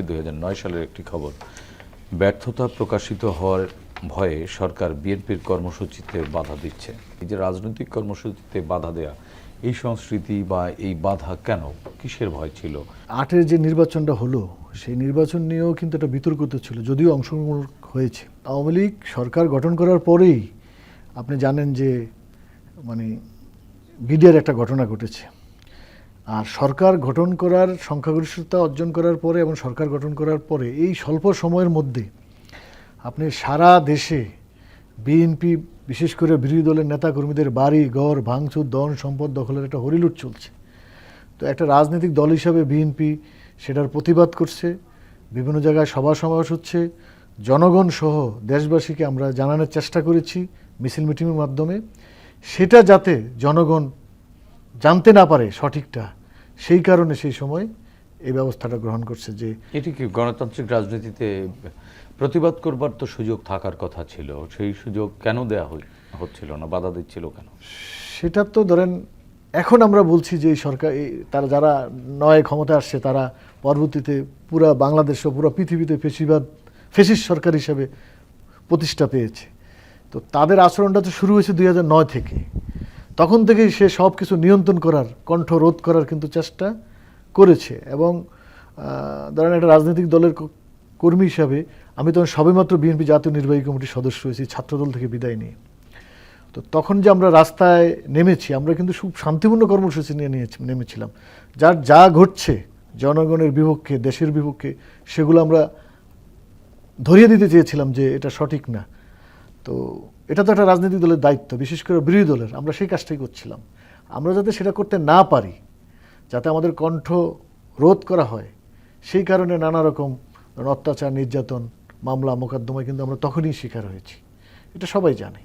দুই হাজার নয় সালের একটি খবর। ব্যর্থতা প্রকাশিত হওয়ার ভয়ে সরকার বিএনপির কর্মসূচিতে বাধা দিচ্ছে। এই যে রাজনৈতিক কর্মসূচিতে বাধা দেয়া, এই সংস্কৃতি বা এই বাধা কেন? কিসের ভয় ছিল? আটের যে নির্বাচনটা হলো, সেই নির্বাচন নিয়েও কিন্তু একটা বিতর্কিত ছিল, যদিও অংশগ্রহণ হয়েছে। আওয়ামী লীগ সরকার গঠন করার পরেই আপনি জানেন যে মানে বিডিআর একটা ঘটনা ঘটেছে। আর সরকার গঠন করার, সংখ্যাগরিষ্ঠতা অর্জন করার পরে এবং সরকার গঠন করার পরে এই স্বল্প সময়ের মধ্যে আপনি সারা দেশে বিএনপি, বিশেষ করে বিরোধী দলের নেতাকর্মীদের বাড়ি, ঘর, ভাঙচুর, দন, সম্পদ দখলের একটা হরিলুট চলছে। তো একটা রাজনৈতিক দল হিসাবে বিএনপি সেটার প্রতিবাদ করছে, বিভিন্ন জায়গায় সভা সমাবেশ হচ্ছে। জনগণ সহ দেশবাসীকে আমরা জানানোর চেষ্টা করেছি মিছিল মিটিংয়ের মাধ্যমে। সেটা যাতে জনগণ জানতে না পারে সঠিকটা সেই কারণে সেই সময় এই ব্যবস্থাটা গ্রহণ করছে যে এটি কি গণতান্ত্রিক রাজনীতিতে প্রতিবাদ করবার তো সুযোগ থাকার কথা ছিল। সেই সুযোগ কেন দেয়া হচ্ছিল না? বাধা দিচ্ছিল কেন? সেটা তো ধরেন এখন আমরা বলছি যে এই সরকার এই তারা যারা নয় ক্ষমতা আসছে তারা পরবর্তীতে পুরা বাংলাদেশ ও পুরো পৃথিবীতে ফেসিবাদ ফেসিস সরকার হিসেবে প্রতিষ্ঠা পেয়েছে। তো তাদের আচরণটা তো শুরু হয়েছে দুই নয় থেকে। তখন থেকেই সে সব কিছু নিয়ন্ত্রণ করার, কণ্ঠ রোধ করার কিন্তু চেষ্টা করেছে। এবং ধরেন একটা রাজনৈতিক দলের কর্মী হিসাবে আমি তখন সবেমাত্র বিএনপি জাতীয় নির্বাহী কমিটির সদস্য হয়েছি, ছাত্রদল থেকে বিদায় নিয়ে। তো তখন যে আমরা রাস্তায় নেমেছি, আমরা কিন্তু খুব শান্তিপূর্ণ কর্মসূচি নিয়ে নিয়েছি, নেমেছিলাম। যার যা ঘটছে, জনগণের বিপক্ষে, দেশের বিপক্ষে, সেগুলো আমরা ধরিয়ে দিতে চেয়েছিলাম যে এটা সঠিক না। তো এটা তো একটা রাজনৈতিক দলের দায়িত্ব, বিশেষ করে বিরোধী দলের। আমরা সেই কাজটাই করছিলাম। আমরা যাতে সেটা করতে না পারি, যাতে আমাদের কণ্ঠ রোধ করা হয়, সেই কারণে নানা রকম অত্যাচার, নির্যাতন, মামলা, মোকদ্দমায় কিন্তু আমরা তখনই শিকার হয়েছি। এটা সবাই জানে।